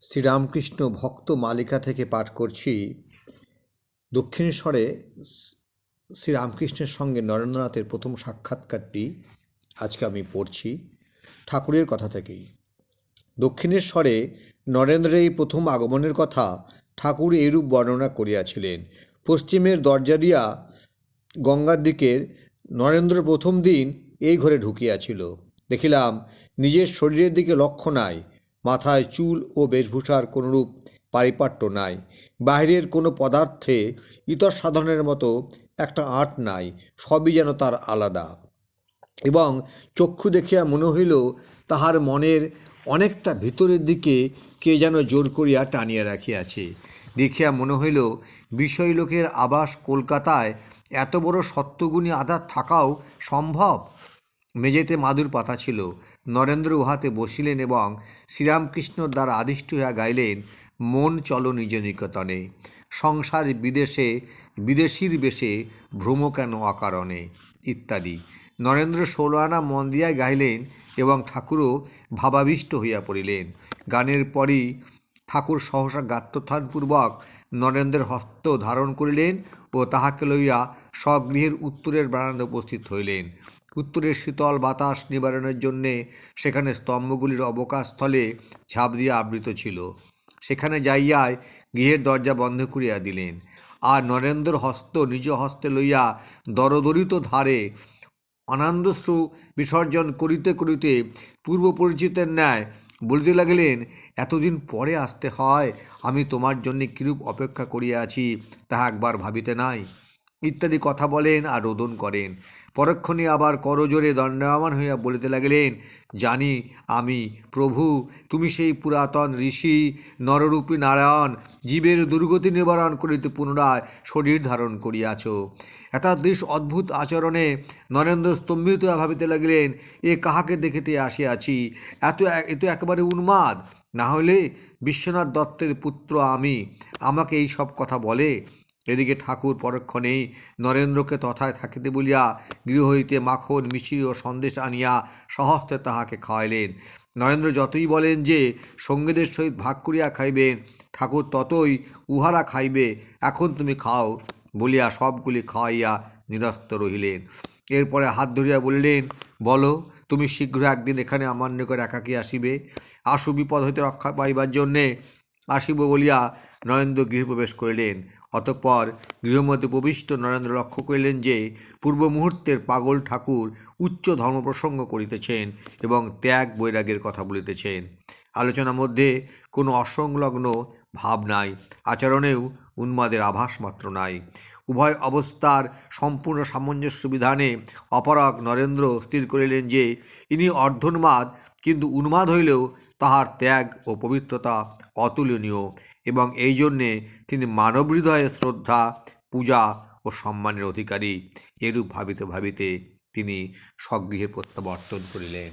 শ্রীরামকৃষ্ণ ভক্ত মালিকা থেকে পাঠ করছি। দক্ষিণেশ্বরে শ্রীরামকৃষ্ণের সঙ্গে নরেন্দ্রনাথের প্রথম সাক্ষাৎকারটি আজকে আমি পড়ছি ঠাকুরের কথা থেকেই। দক্ষিণেশ্বরে নরেন্দ্রের এই প্রথম আগমনের কথা ঠাকুর এইরূপ বর্ণনা করিয়াছিলেন। পশ্চিমের দরজা দিয়া গঙ্গার দিকের নরেন্দ্র প্রথম দিন এই ঘরে ঢুকিয়াছিল। দেখিলাম, নিজের শরীরের দিকে লক্ষ্য নাই মাথায় চুল ও বেশভূষার কোনরূপ পারিপাট্য নাই। বাহিরের কোনো পদার্থে ইতর সাধনের মতো একটা আঁট নাই, সবই যেন তার আলাদা। এবং চক্ষু দেখিয়া মনে হইল তাহার মনের অনেকটা ভিতরের দিকে কে যেন জোর করিয়া টানিয়া রাখিয়াছে। দেখিয়া মনে হইল বিষয় লোকের আবাস কলকাতায় এত বড় সত্যগুণী আধার থাকাও সম্ভব। মেঝেতে মাদুর পাতা ছিল। নরেন্দ্র উহাতে বসিলেন এবং শ্রীরামকৃষ্ণর দ্বারা আদিষ্ট হইয়া গাইলেন, মন চলো নিজ নিকতনে সংসার বিদেশে, বিদেশির বেশে, ভ্রম কেন অকারণে? ইত্যাদি। নরেন্দ্র ষোলো আনা মন দিয়া গাইলেন এবং ঠাকুরও ভাবাবিষ্ট হইয়া পড়িলেন। গানের পরই ঠাকুর সহসা গাত্রোত্থানপূর্বক নরেন্দ্রের হস্ত ধারণ করিলেন ও তাহাকে লইয়া স্বগৃহের উত্তরের বারান্দা উপস্থিত হইলেন। উত্তরের শীতল বাতাস নিবারণের জন্যে সেখানে স্তম্ভগুলির অবকাশস্থলে ঝাঁপ দিয়া আবৃত ছিল। সেখানে যাইয়াই গৃহের দরজা বন্ধ করিয়া দিলেন। আর নরেন্দ্র হস্ত নিজ হস্তে লইয়া দরদরিত ধারে আনন্দশ্রু বিসর্জন করিতে করিতে পূর্ব পরিচিতের ন্যায় বলিতে লাগিলেন, এতদিন পরে আসতে হয়, আমি তোমার জন্য কিরূপ অপেক্ষা করিয়া আছি, তাহা একবার ভাবিতে নাই। ইত্যাদি কথা বলেন আর রোদন করেন। পরক্ষণে আবার করজোরে দণ্ডায়মান হইয়া বলিতে লাগিলেন, জানি আমি প্রভু, তুমি সেই পুরাতন ঋষি নররূপী নারায়ণ, জীবের দুর্গতি নিবারণ করিতে পুনরায় শরীর ধারণ করিয়াছ। এতাদৃশ অদ্ভুত আচরণে নরেন্দ্র স্তম্ভিত ভাবিতে লাগিলেন, এ কাহাকে দেখিতে আসিয়াছি? এত এ তো একেবারে উন্মাদ। না হলে বিশ্বনাথ দত্তের পুত্র আমি, আমাকে এই সব কথা বলে এদিকে ঠাকুর পরক্ষণেই নরেন্দ্রকে তথায় থাকিতে বলিয়া গৃহ হইতে মাখন মিষ্টি ও সন্দেশ আনিয়া সহস্তে তাহাকে খাওয়াইলেন। নরেন্দ্র যতই বলেন যে সঙ্গীদের সহিত ভাগ করিয়া খাইবেন ঠাকুর ততই উহারা খাইবে, এখন তুমি খাও বলিয়া সবগুলি খাওয়াইয়া নিরস্ত রহিলেন। এরপরে হাত ধরিয়া বললেন, বলো, তুমি শীঘ্র একদিন এখানে আমার নিকট একাকী আসিবে? আশু বিপদ হইতে রক্ষা পাইবার জন্যে আসিব বলিয়া নরেন্দ্র গৃহপ্রবেশ করিলেন। অতঃপর গৃহমধ্যে প্রবিষ্ট নরেন্দ্র লক্ষ্য করিলেন যে, পূর্ব মুহূর্তের পাগল ঠাকুর উচ্চ ধর্মপ্রসঙ্গ করিতেছেন এবং ত্যাগ বৈরাগের কথা বলিতেছেন। আলোচনার মধ্যে কোনো অসংলগ্ন ভাব নাই, আচরণেও উন্মাদের আভাস মাত্র নাই। উভয় অবস্থার সম্পূর্ণ সামঞ্জস্য বিধানে অপরাগ নরেন্দ্র স্থির করিলেন যে, ইনি অর্ধন্মাদ কিন্তু উন্মাদ হইলেও তাহার ত্যাগ ও পবিত্রতা অতুলনীয় এবং এই জন্যে তিনি মানব হৃদয়ে শ্রদ্ধা, পূজা ও সম্মানের অধিকারী। এরূপ ভাবিতে ভাবিতে তিনি স্বগৃহে প্রত্যাবর্তন করিলেন।